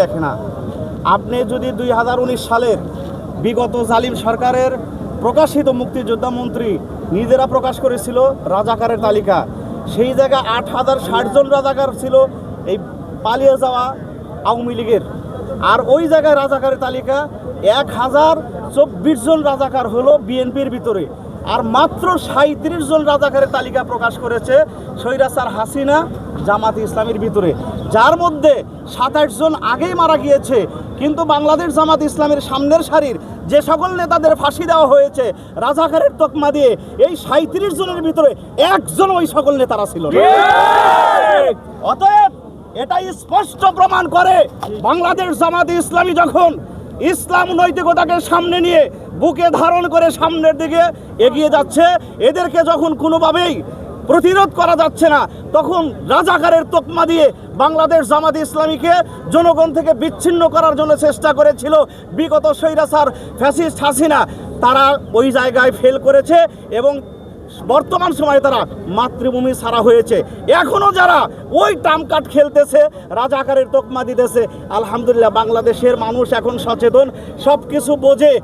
দেখে না। আপনি যদি দুই হাজার উনিশ সালের বিগত জালিম সরকারের প্রকাশিত মুক্তিযোদ্ধা মন্ত্রী নিজেরা প্রকাশ করেছিল রাজাকারের তালিকা, সেই জায়গায় আট হাজার ষাট জন রাজাকার ছিল, এই পালিয়ে যাওয়া আওয়ামী লীগের। আর ওই জায়গায় রাজাকারের তালিকা, এক হাজার চব্বিশ জন রাজাকার হলো বিএনপির ভিতরে। আর মাত্র সাঁত্রিশ জন রাজাকারের তালিকা প্রকাশ করেছে সৈরাসার হাসিনা জামাত ইসলামের ভিতরে। যার মধ্যে সাতাশ জন আগেই মারা গিয়েছে, কিন্তু বাংলাদেশ জামাত ইসলামের সামনের সারির যে সকল নেতাদের ফাঁসি দেওয়া হয়েছে, রাজাকারের তকমা দিয়ে এই সাঁত্রিশ জনের ভিতরে একজন ওই সকল নেতারা ছিল অতএব এটাই স্পষ্ট প্রমাণ করে, বাংলাদেশ জামাত ইসলামী যখন ইসলাম নৈতিকতাকে সামনে নিয়ে বুকে ধারণ করে সামনের দিকে এগিয়ে যাচ্ছে। এদেরকে যখন কোনোভাবেই প্রতিরোধ করা যাচ্ছে না, তখন রাজাকারের তকমা দিয়ে বাংলাদেশ জামাত ইসলামীকে জনগণ থেকে বিচ্ছিন্ন করার জন্য চেষ্টা করেছিল। বিগত সৈরাসার ফ্যাসিস্ট হাসিনা, তারা ওই জায়গায় ফেল করেছে এবং বর্তমান সময়ে তারা মাতৃভূমি সারা হয়েছে। এখনও যারা ওই টাম কাট খেলতেছে রাজাকারের তকমা দিতেছে, আলহামদুলিল্লাহ বাংলাদেশের মানুষ এখন সচেতন সব কিছু বোঝে।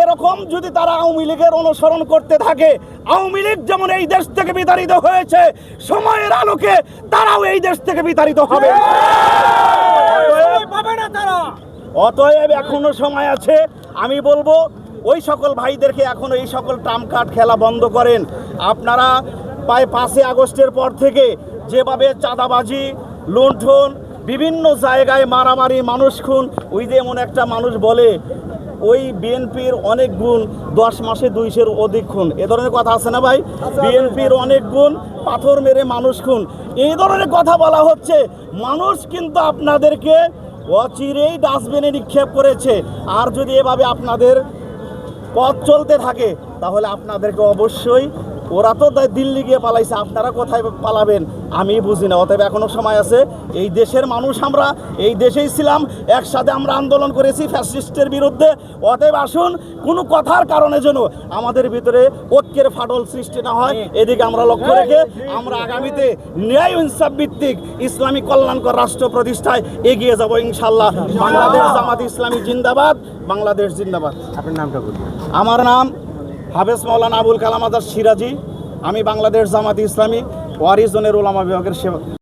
এরকম যদি তারা আওয়ামী লীগের অনুসরণ করতে থাকে, আওয়ামী লীগ যেমন এই দেশ থেকে বিতাড়িত হয়েছে, সময়ের আলোকে তারাও এই দেশ থেকে বিতাড়িত হবে। অতএব এখনও সময় আছে, আমি বলব ওই সকল ভাইদেরকে এখন এই সকল ট্রাম কার্ড খেলা বন্ধ করেন। আপনারা প্রায় পাঁচই আগস্টের পর থেকে যেভাবে চাঁদাবাজি, লুণ্ঠন, বিভিন্ন জায়গায় মারামারি, মানুষ খুন, ওই যে এমন একটা মানুষ বলে, ওই বিএনপির অনেক গুণ, দশ মাসে দুইশের অধিক খুন। এ ধরনের কথা আছে না ভাই? বিএনপির অনেক গুণ, পাথর মেরে মানুষ খুন। এই ধরনের কথা বলা হচ্ছে। মানুষ কিন্তু আপনাদেরকে অচিরেই ডাস্টবিনে নিক্ষেপ করেছে। আর যদি এভাবে আপনাদের পথ চলতে থাকে তাহলে আপনাদেরকে অবশ্যই ওরা তো দিল্লি গিয়ে পালাইছে আপনারা কোথায় পালাবেন? আমি বুঝি না অতএব এখনও সময় আছে। এই দেশের মানুষ আমরা এই দেশেই ছিলাম একসাথে আমরা আন্দোলন করেছি ফ্যাসিস্টের বিরুদ্ধে। অতএব আসুন কোনো কথার কারণে যেন আমাদের ভিতরে ঐক্যের ফাটল সৃষ্টি না হয়। এদিকে আমরা লক্ষ্য রেখে আমরা আগামীতে ন্যায় ইনসাফ ভিত্তিক ইসলামী কল্যাণকর রাষ্ট্র প্রতিষ্ঠায় এগিয়ে যাব ইনশাল্লাহ বাংলাদেশ জামাত ইসলামী জিন্দাবাদ বাংলাদেশ জিন্দাবাদ। আপনার নামটা বলুন। আমার নাম হাফেজ মৌলানা আবুল কালাম আজাদ সিরাজি আমি বাংলাদেশ জামাত ইসলামী ওয়ারিজনের ওলামা বিভাগের সেবা